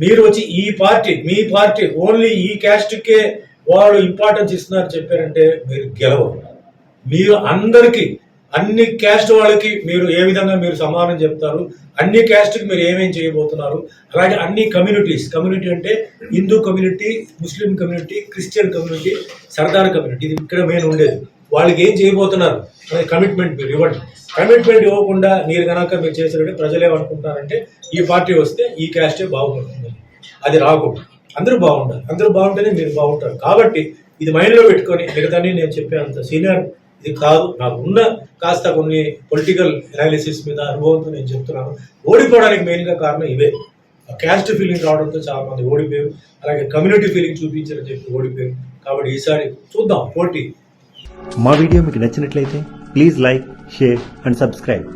మీరు వచ్చి ఈ పార్టీ మీ పార్టీ ఓన్లీ ఈ క్యాస్ట్కే వాళ్ళు ఇంపార్టెన్స్ ఇస్తున్నారు చెప్పారంటే మీరు గెలవరు మీరు అందరికీ అన్ని క్యాస్ట్ వాళ్ళకి మీరు ఏ విధంగా మీరు సమానం చెప్తారు అన్ని క్యాస్ట్కి మీరు ఏమేం చేయబోతున్నారు అలాగే అన్ని కమ్యూనిటీస్ కమ్యూనిటీ అంటే Hindu community Muslim community Christian community Sardar community ఇది ఇక్కడ మెయిన్ ఉండేది. వాళ్ళకి ఏం చేయబోతున్నారు అనే కమిట్మెంట్ మీరు ఇవ్వండి. కమిట్మెంట్ ఇవ్వకుండా మీరు కనుక మీరు చేసినట్టు ప్రజలు ఏమనుకుంటారంటే ఈ పార్టీ వస్తే ఈ క్యాస్టే బాగుంటుంది. అది రాకూడదు. అందరూ బాగుండాలి. అందరూ బాగుంటేనే మీరు బాగుంటారు. కాబట్టి ఇది మైండ్లో పెట్టుకొని మిగతాని నేను చెప్పేంత సీనియర్ ఇది కాదు. నాకు ఉన్న కాస్త కొన్ని పొలిటికల్ అనాలిసిస్ మీద అనుభవంతో నేను చెప్తున్నాను. ఓడిపోవడానికి మెయిన్గా కారణం ఇవే. క్యాస్ట్ ఫీలింగ్ రావడంతో చాలా మంది ఓడిపోయారు. అలాగే కమ్యూనిటీ ఫీలింగ్ చూపించారని చెప్పి ఓడిపోయారు. కాబట్టి ఈసారి చూద్దాం పోటీ. మా వీడియో మీకు నచ్చినట్లయితే please like share and subscribe.